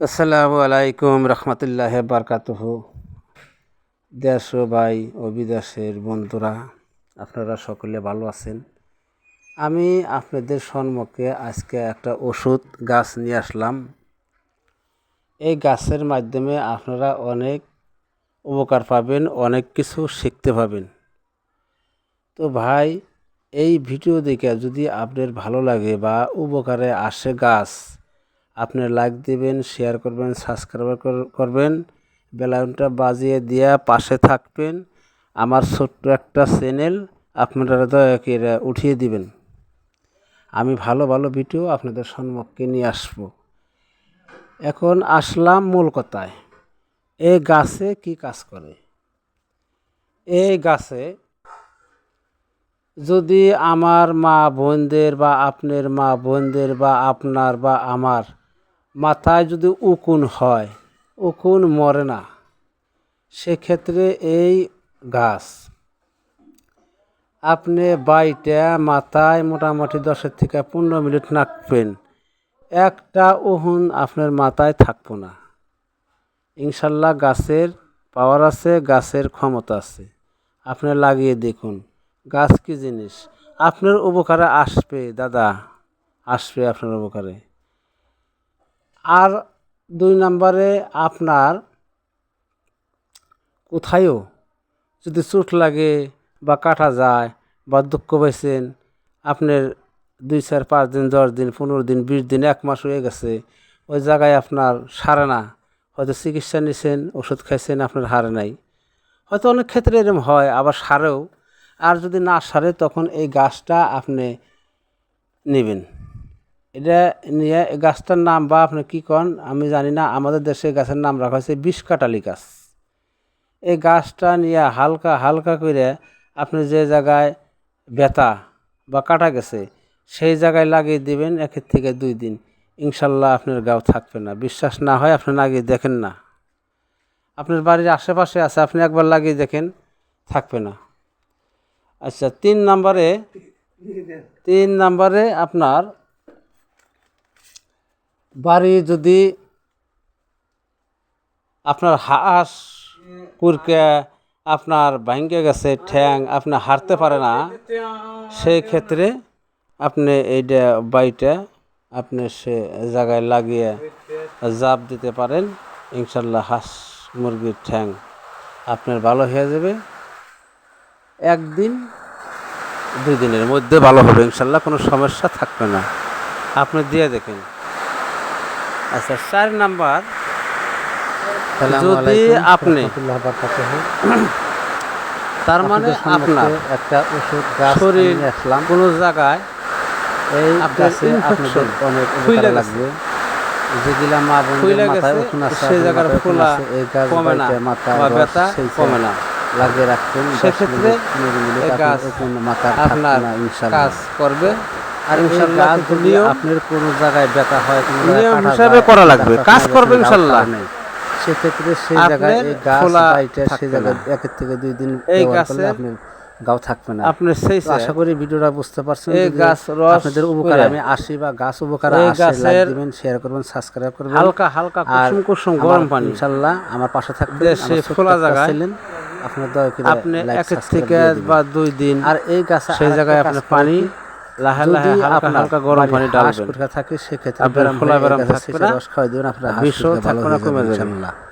আসসালামু আলাইকুম রহমতুল্লাহ বারকাতুহ। দেশ ভাই ও বিদেশের বন্ধুরা, আপনারা সকলে ভালো আছেন? আমি আপনাদের সম্মুখে আজকে একটা ওষুধ গাছ নিয়ে আসলাম। এই গাছের মাধ্যমে আপনারা অনেক উপকার পাবেন, অনেক কিছু শিখতে পাবেন। তো ভাই, এই ভিডিও দেখে যদি আপনার ভালো লাগে বা উপকারে আসে গাছ আপনি লাইক দিবেন শেয়ার করবেন সাবস্ক্রাইব করবেন। বেলাউনটা বাজিয়ে দিয়ে পাশে থাকবেন। আমার ছোট্ট একটা চ্যানেল আপনারা দয়া করে উঠিয়ে দিবেন। আমি ভালো ভালো ভিডিও আপনাদের সম্মুখে নিয়ে আসব। এখন আসলাম মূল কথায়। এই গাছে কি কাজ করে? এই গাছে যদি আমার মা বোনদের বা আপনার মা বোনদের বা আপনার বা আমার মাথায় যদি উকুন হয়, উকুন মরে না, সেক্ষেত্রে এই গাছ। আপনি বাইটা মাথায় মোটামুটি দশের থেকে পনেরো মিনিট নাকবেন, একটা উহুন আপনার মাথায় থাকব না। ইনশাল্লাহ গাছের পাওয়ার আছে, গাছের ক্ষমতা আছে। আপনি লাগিয়ে দেখুন, গাছ কী জিনিস? আপনার উপকারে আসবে, দাদা, আসবে আপনার উপকারে। আর দুই নম্বরে আপনার কোথায়ও যদি চোট লাগে বা কাটা যায় বা দুঃখ পাইছেন, আপনার দুই চার পাঁচ দিন, দশ দিন, পনেরো দিন, বিশ দিন, এক মাস হয়ে গেছে, ওই জায়গায় আপনার সারে না। হয়তো চিকিৎসা নিছেন, ওষুধ খাইছেন, আপনার হারে নাই। হয়তো অনেক ক্ষেত্রে এরকম হয়, আবার সারেও। আর যদি না সারে, তখন এই গাছটা আপনি নেবেন। এটা নিয়ে গাছটার নাম বা আপনি কী কন, আমি জানি না, আমাদের দেশে গাছের নাম রাখা হয়েছে বিষ কাটালি গাছ। এই গাছটা নিয়ে হালকা হালকা করে আপনি যে জায়গায় ব্যথা বা কাটা গেছে, সেই জায়গায় লাগিয়ে দিবেন একের থেকে দুই দিন। ইনশাল্লাহ আপনার গাও থাকবে না। বিশ্বাস না হয় আপনি লাগিয়ে দেখেন না। আপনার বাড়ির আশেপাশে আছে, আপনি একবার লাগিয়ে দেখেন, থাকবে না। আচ্ছা তিন নম্বরে তিন নম্বরে আপনার বাড়ি যদি আপনার হাঁস কুরকে আপনার ভাঙ্গে গেছে, ঠ্যাং, আপনি হারতে পারে না, সেই ক্ষেত্রে আপনি এইটা বাড়িটা আপনি সে জায়গায় লাগিয়ে জাপ দিতে পারেন। ইনশাল্লাহ হাঁস মুরগির ঠ্যাং আপনার ভালো হয়ে যাবে। একদিন, দুই দিনের মধ্যে ভালো হবে, ইনশাল্লাহ কোনো সমস্যা থাকবে না। আপনি দিয়ে দেখেন। আচ্ছা চার নাম্বার। যদি আপনি তার মানে আপনার একটা ওষুধ শরীর কোনো জায়গায় এই গাছে আপনাদের অনেক ফুইলা লাগবে। যেগুলা মা ফুইলা গেছে, সেই জায়গার ফোলা এই গাছ কমে না বা ব্যথা কমে না। লাগিয়ে রাখবেন সেক্ষেত্রে গাছ আপনার। কাজ করবে। আর আপনার কোনো জায়গায় ব্যথা হয় কোনো নিয়ম হিসাবে করা লাগবে। কাজ করবে ইনশাল্লাহ। সেক্ষেত্রে সেই জায়গায় এই গাছ খোলা সেই জায়গায় না। থেকে দুই দিন এই গাছে আপনার গাও থাকবে না আপনি সেই আশা করি ভিডিওটা বুঝতে পারছেন এই গাছ রস আপনাদের উপকার আমি আসি বা গাছ উপকার আসে লাইক দিবেন শেয়ার করবেন সাবস্ক্রাইব করবেন হালকা হালকা কুসুম কুসুম গরম পানি ইনশাআল্লাহ আমার পাশে থাকবেন ছোট্ট খোলা জায়গায় আপনার দয়া করে আপনি এক থেকে বা দুই দিন আর এই গাছ সেই জায়গায় আপনার পানি হালকা গরম পানি ডালবেন। থাকে সেক্ষেত্রে আপনার খোলা থাকবে না, থাকবে কমে যাবে।